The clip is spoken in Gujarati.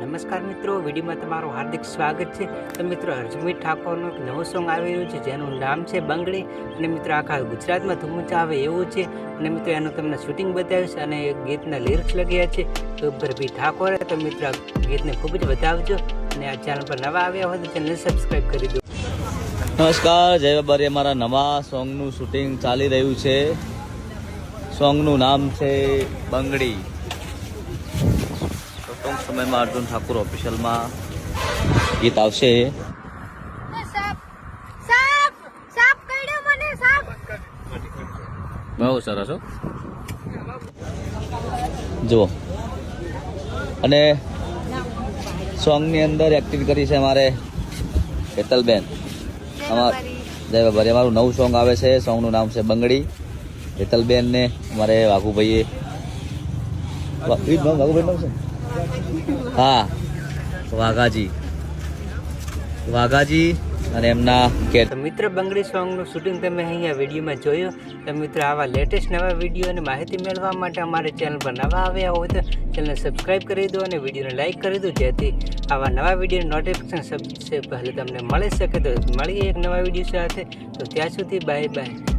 નમસ્કાર મિત્રો, વિડીયોમાં તમારું હાર્દિક સ્વાગત છે. તો મિત્રો હરજમીત ઠાકોરનું એક નવું સોંગ આવી રહ્યું છે, જેનું નામ છે બંગડી. અને મિત્રો, આખા ગુજરાતમાં ધૂમચા આવે એવું છે. અને મિત્રો, એનું તમને શૂટિંગ બતાવીશ અને ગીતના લિરિક્સ લગ્યા છે. તો ભી ઠાકોરે, તો મિત્રો, ગીતને ખૂબ જ વધાવજો. અને આ ચેનલ પર નવા આવ્યા હોય તો ચેનલને સબસ્ક્રાઈબ કરી દો. નમસ્કાર, જય બાબારી અમારા નવા સોંગનું શૂટિંગ ચાલી રહ્યું છે. સોંગનું નામ છે બંગડી. ટૂંક સમયમાં અર્જુન ઠાકુર ઓફિશિયલમાં ગીત આવશે. બહુ સરસ જુઓ. અને સોંગની અંદર એક્ટિંગ કરી છે અમારે હેતલબેન. અમાર જય બાબારી. અમારું નવું સોંગ આવે છે સોંગનું નામ છે બંગડી. હેતલબેન ને અમારે વાઘુભાઈએ વાઘુભાઈ નામ છે? હા. વાઘાજી. વાઘાજી અને એમના તો મિત્રો, બંગડી સોંગનું શૂટિંગ તમે અહીંયા વિડીયોમાં જોયું. તો મિત્રો, આવા લેટેસ્ટ નવા વીડિયો અને માહિતી મેળવવા માટે અમારે ચેનલ પર નવા આવ્યા હોય તો ચેનલને સબસ્ક્રાઈબ કરી દો અને વિડીયોને લાઈક કરી દો, જેથી આવા નવા વીડિયો નોટિફિકેશન સબસે પહેલાં તમને મળી શકે. તો મળીએ એક નવા વીડિયો સાથે. તો ત્યાં સુધી બાય બાય